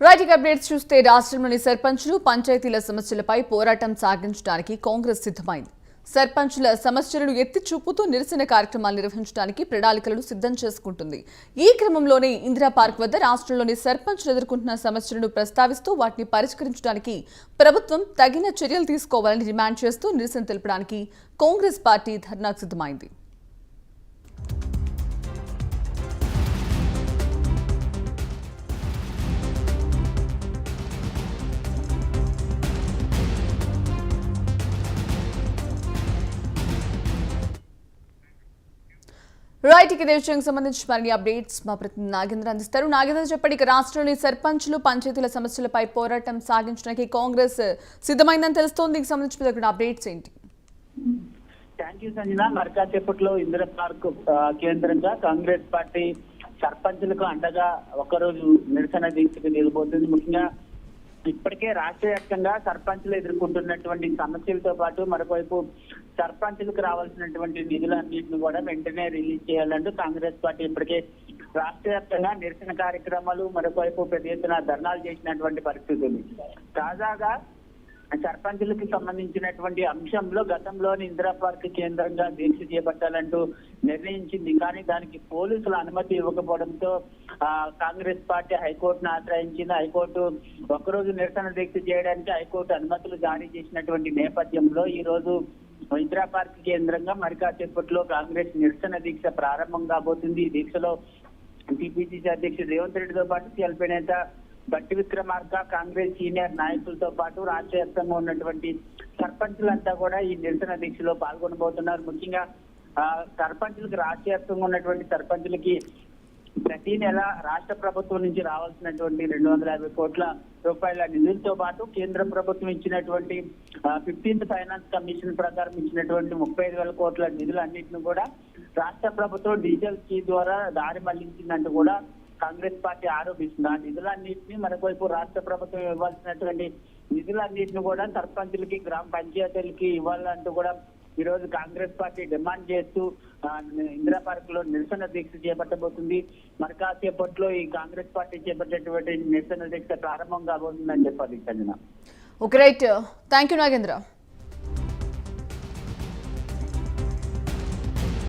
Writing updates చూస్తే రాష్ట్రంలోని సర్పంచులు పంచాయతీల సమస్యలపై పోరాటం సాగించడానికి కాంగ్రెస్ సిద్ధమైంది. సర్పంచుల సమస్యలను ఎత్తి చూపుతూ నిరసన కార్యక్రమాలు నిర్వహించడానికి ప్రణాళికలను సిద్ధం చేసుకుంటుంది. ఈ క్రమంలోనే ఇందిరా పార్క్ వద్ద రాష్ట్రంలోని సర్పంచులు ఎదుర్కొంటున్న సమస్యలను ప్రస్తావిస్తూ వాటిని పరిష్కరించడానికి ప్రభుత్వం తగిన చర్యలు తీసుకోవాలని డిమాండ్ చేస్తూ నిరసన తెలపడానికి కాంగ్రెస్ పార్టీ ధర్నాకు సిద్ధమైంది. రైట్ ఇక విషయానికి సంబంధించి మరిన్ని అప్డేట్స్ మా ప్రతినిధి నాగేంద్ర అందిస్తారు. నాగేంద్ర చెప్పండి ఇక రాష్ట్రంలోని సర్పంచులు పంచాయతీల సమస్యలపై పోరాటం సాగించడానికి కాంగ్రెస్ సిద్ధమైందని తెలుస్తోంది. దీనికి సంబంధించి అప్డేట్స్ ఏంటి? Thank you Sanjana. మరకాసేపట్లో Indira park కేంద్రంగా కాంగ్రెస్ పార్టీ సర్పంచులకు అండగా ఒకరోజు నిరసన దీక్షకు నిలబోతుంది ముఖ్యంగా ఇప్పటికే రాష్ట్ర వ్యాప్తంగా సర్పంచులు ఎదుర్కొంటున్నటువంటి సమస్యలతో పాటు మరోవైపు సర్పంచులకు రావాల్సినటువంటి నిధులన్నింటిని కూడా వెంటనే రిలీజ్ చేయాలంటూ కాంగ్రెస్ పార్టీ ఇప్పటికే రాష్ట్ర వ్యాప్తంగా నిరసన కార్యక్రమాలు మరోవైపు పెద్ద ఎత్తున ధర్నాలు చేసినటువంటి పరిస్థితి ఉంది. తాజాగా సర్పంచులకు సంబంధించినటువంటి అంశంలో గతంలోని ఇందిరా పార్క్ కేంద్రంగా దీక్ష చేపట్టాలంటూ నిర్ణయించింది. కానీ దానికి పోలీసులు అనుమతి ఇవ్వకపోవడంతో ఆ, కాంగ్రెస్ పార్టీ హైకోర్టును ఆశ్రయించింది. హైకోర్టు ఒకరోజు నిరసన దీక్ష చేయడానికి హైకోర్టు అనుమతులు జారీ చేసినటువంటి నేపథ్యంలో ఈ రోజు ఇందిరా పార్క్ కేంద్రంగా మరికా కాసేపట్లో కాంగ్రెస్ నిరసన దీక్ష ప్రారంభం కాబోతుంది. ఈ దీక్షలో టీపీసీసీ అధ్యక్షుడు రేవంత్ రెడ్డితో పాటు సిఎల్పీ నేత బట్టి విక్రమార్క కాంగ్రెస్ సీనియర్ నాయకులతో పాటు రాష్ట్ర వ్యాప్తంగా ఉన్నటువంటి సర్పంచులంతా కూడా ఈ నిరసన దీక్షలో పాల్గొనబోతున్నారు. ముఖ్యంగా ఆ, సర్పంచులకు రాష్ట్ర వ్యాప్తంగా ఉన్నటువంటి సర్పంచులకి ప్రతి నెల రాష్ట్ర ప్రభుత్వం నుంచి రావాల్సినటువంటి రెండు వందల యాభై కోట్ల రూపాయల నిధులతో పాటు కేంద్ర ప్రభుత్వం ఇచ్చినటువంటి ఫిఫ్టీన్త్ ఫైనాన్స్ కమిషన్ ప్రకారం ఇచ్చినటువంటి ముప్పై ఐదు వేల కోట్ల నిధులన్నింటినీ కూడా రాష్ట్ర ప్రభుత్వం డీజిల్ స్కీ ద్వారా దారి మళ్ళించిందంటూ కూడా కాంగ్రెస్ పార్టీ ఆరోపిస్తుంది? ఆ నిధులన్నింటినీ మరొకవైపు రాష్ట్ర ప్రభుత్వం ఇవ్వాల్సినటువంటి నిధులన్నింటిని కూడా సర్పంచులకి గ్రామ పంచాయతీలకి ఇవ్వాలంటూ కూడా ఈ రోజు కాంగ్రెస్ పార్టీ డిమాండ్ చేస్తూ ఇందిరా పార్క్లో నిరసన దీక్ష చేపట్టబోతుంది. మరి కాసేపట్లో ఈ కాంగ్రెస్ పార్టీ చేపట్టేటువంటి నిరసన దీక్ష ప్రారంభం కాబోతుందని చెప్పాలి Sanjana okay right. Thank you Nagendra.